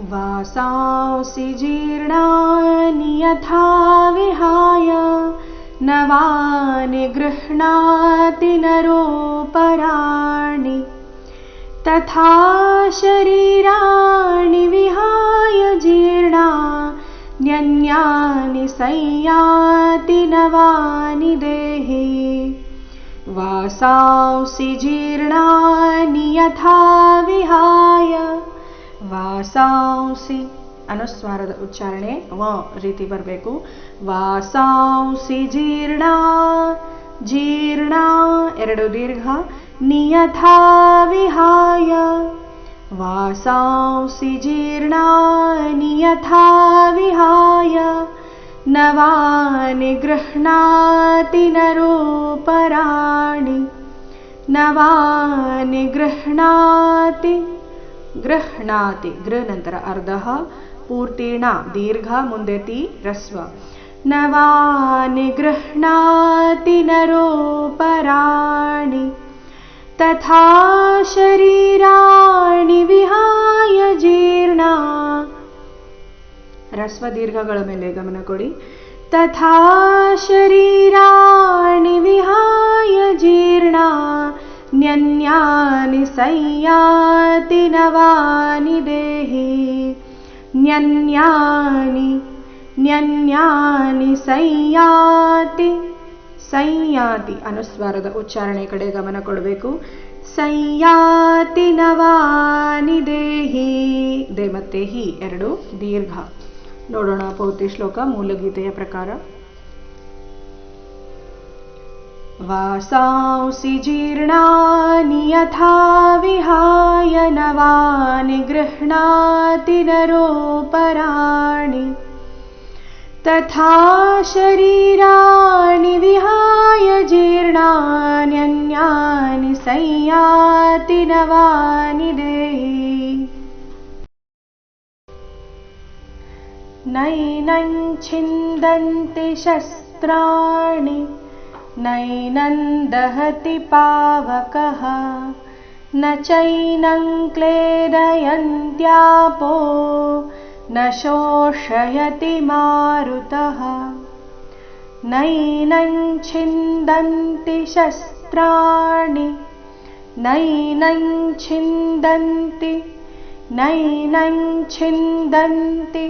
वासांसि जीर्णानि यथा विहाय नवानि गृह्णाति नरोपराणि तथा शरीराणि विहाय जीर्णा न्यन्यानि संयाति नवानि देहि। वासांसि जीर्णानि यथा विहाय ವಾಸಾಂಸಿ ಅನುಸ್ವಾರದ ಉಚ್ಚಾರಣೆ ವ ರೀತಿ ಬರಬೇಕು ವಾಸಾಂಸಿ ಜೀರ್ಣ ಜೀರ್ಣ ಎರಡು ದೀರ್ಘ ನಿಯಥಾ ವಿಹಾಯ ವಾಸಾಂಸಿ ಜೀರ್ಣ ನಿಯಥಾ ವಿಹಾಯ ನವಾನಿ ಗೃಹ್ಣಾತಿ ನರೋಪರಾಣಿ ನವಾನಿ ಗೃಹ್ಣಾತಿ ಗೃಹ್ಣಾತಿ ಗೃಹ ನಂತರ ಅರ್ಧ ಪೂರ್ತಿಣ ದೀರ್ಘ ಮುಂದೆ ತಿ ರಸ್ವ ನವಾನಿ ಗೃಹ್ಣಾತಿ ನರೋಪರಾಣಿ ತಥಾ ಶರೀರಾಣಿ ವಿಹಾಯ ಜೀರ್ಣ ರಸ್ವ ದೀರ್ಘಗಳ ಮೇಲೆ ಗಮನ ಕೊಡಿ ತಥಾ ಶರೀರಾಣಿ संयाति नवानि देहि न्यन्यानि ನ್ಯನ್ಯಾನಿ ಸಂಯಾತಿ ಸಂಯಾತಿ ಅನುಸ್ವಾರದ ಉಚ್ಚಾರಣೆ ಕಡೆ ಗಮನ ಕೊಡಬೇಕು ಸಂಯಾತಿ ನವಾನಿ ದೇಹಿ ದೇ ಮತ್ತೆ ಹಿ ಎರಡು ದೀರ್ಘ ನೋಡೋಣ ಪೌತಿ ಶ್ಲೋಕ ಮೂಲಗೀತೆಯ ಪ್ರಕಾರ वासांसि जीर्णानि यथा विहाय नवानि गृह्णाति नरोपराणि। तथा शरीराणि विहाय जीर्णान्यन्यानि संयाति नवानि देहि। नैनं छिन्दन्ति शस्त्राणि नैनं दहति पावकः न चैनं क्लेदयन्त्यापो न शोषयति मारुतः। नैनं छिन्दन्ति शस्त्राणि नैनं छिन्दन्ति नैनं छिन्दन्ति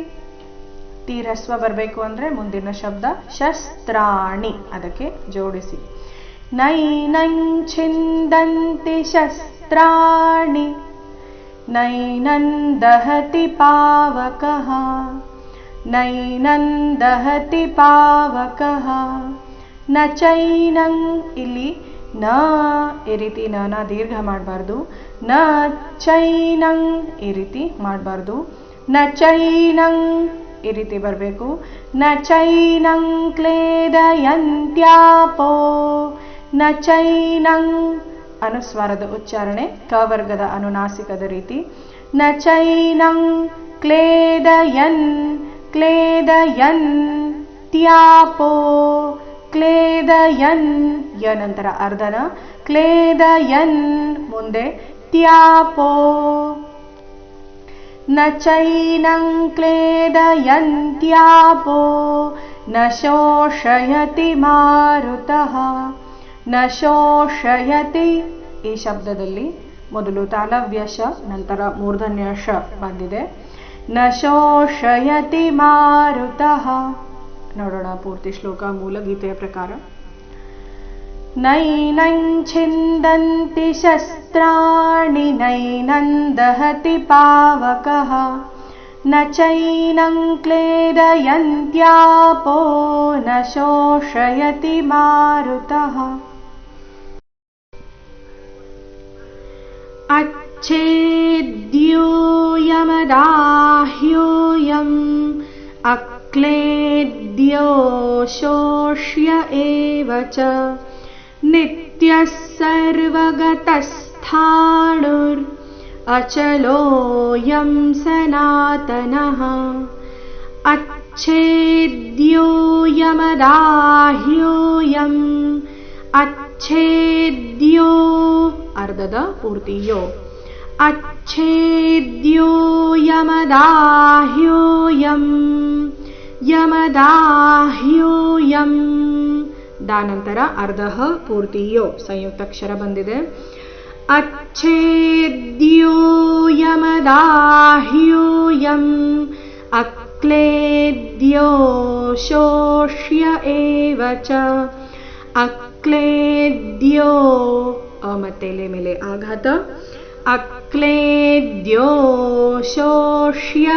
ತೀರಸ್ವ ಬರಬೇಕು ಅಂದರೆ ಮುಂದಿನ ಶಬ್ದ ಶಸ್ತ್ರಾಣಿ. ಅದಕ್ಕೆ ಜೋಡಿಸಿ. ನೈನಂ ಛಿಂದಂತಿ ಶಸ್ತ್ರಾಣಿ. ನೈನಂ ದಹತಿ ಪಾವಕಃ. ನೈನಂ ದಹತಿ ಪಾವಕಃ. ನ ಚೈನಂ ಇಲ್ಲಿ ನ ಈ ರೀತಿ ನ ದೀರ್ಘ ಮಾಡಬಾರ್ದು. ನ ಚೈನಂ ಈ ರೀತಿ ಮಾಡಬಾರ್ದು. ನ ಚೈನಂ ಈ ರೀತಿ ಬರಬೇಕು. ನ ಚೈನಂ ಕ್ಲೇದಯಂತ್ಯಾಪೋ ನ ಚೈನಂ ಅನುಸ್ವಾರದ ಉಚ್ಚಾರಣೆ ಕವರ್ಗದ ವರ್ಗದ ಅನುನಾಸಿಕದ ರೀತಿ. ನ ಚೈನಂ ಕ್ಲೇದಯನ್ ಕ್ಲೇದಯನ್ ತ್ಯಾಪೋ ಕ್ಲೇದಯನ್ ಯ ನಂತರ ಅರ್ಧನ. ಕ್ಲೇದಯನ್ ಮುಂದೆ ತ್ಯಾಪೋ. न चैनं क्लेदयन्त्यापो न ಶೋಷಯತಿ ಮಾರುತಃ ನ ಶೋಷಯತಿ ಈ ಶಬ್ದದಲ್ಲಿ ಮೊದಲು ತಾಲವ್ಯ ಶ ನಂತರ ಮೂರ್ಧನ್ಯ ಶ ಬಂದಿದೆ ನ ಶೋಷಯತಿ ಮಾರುತಃ ನೋಡೋಣ ಪೂರ್ತಿ ಶ್ಲೋಕ ಮೂಲ ಗೀತೆಯ ಪ್ರಕಾರ नैनं छिन्दन्ति शस्त्राणि नैनं दहति पावकः। न चैनं क्लेदयन्त्यापो न शोषयति मारुतः। अच्छेद्योऽयमदाह्योऽयम् अक्लेद्यो शोष्य एव च नित्यः सर्वगतस्थाणुर् अचलोऽयं सनातनः। अच्छेद्योऽयमदाह्योऽयम् अच्छेद्यो अर्धद पूर्तियो अच्छेद्यो यमदाह्योऽयं ಯಮದಾಹ್ಯೋಯಂ ದ ನಂತರ ಅರ್ಧಃ ಪೂರ್ತಿ ಯೋ ಸಂಯುಕ್ತಾಕ್ಷರ ಬಂದಿದೆ अच्छेद्यो यमदाह्योऽयम् अक्लेद्यो शोष्य एव च अक्लेद्यो ಮತ್ತೆ ಎಲೆ ಮೇಲೆ ಆಘಾತ ಅಕ್ಲೇದ್ಯೋ ಶೋಷ್ಯ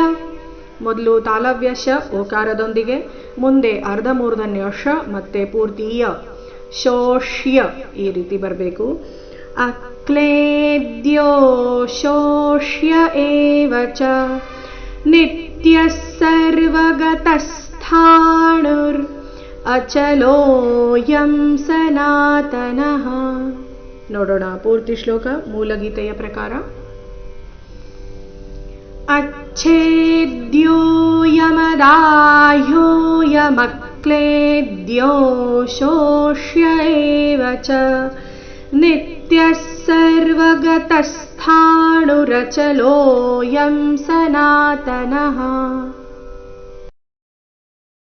ಮೊದಲು ತಾಲವ್ಯ ಶ, ಓಕಾರದೊಂದಿಗೆ, ಮುಂದೆ ಅರ್ಧ ಮೂರ್ಧನ್ಯ ಶ, ಮತ್ತೆ ಪೂರ್ತಿಯ ಶೋಷ್ಯ ಈ ರೀತಿ ಬರಬೇಕು. ಅಕ್ಲೇದ್ಯೋ ಶೋಷ್ಯ ಏವಚ ನಿತ್ಯ ಸರ್ವಗತಸ್ಥಾಣುರ್. ಅಚಲೋಯಂ ಸನಾತನಃ. ನೋಡೋಣ ಪೂರ್ತಿ ಶ್ಲೋಕ, ಮೂಲಗೀತೆಯ ಪ್ರಕಾರ. अच्छेद्यो यमदाह्योऽयमक्लेद्यो शोष्य एव च। नित्यः सर्वगतस्थाणुरचलोऽयं सनातनः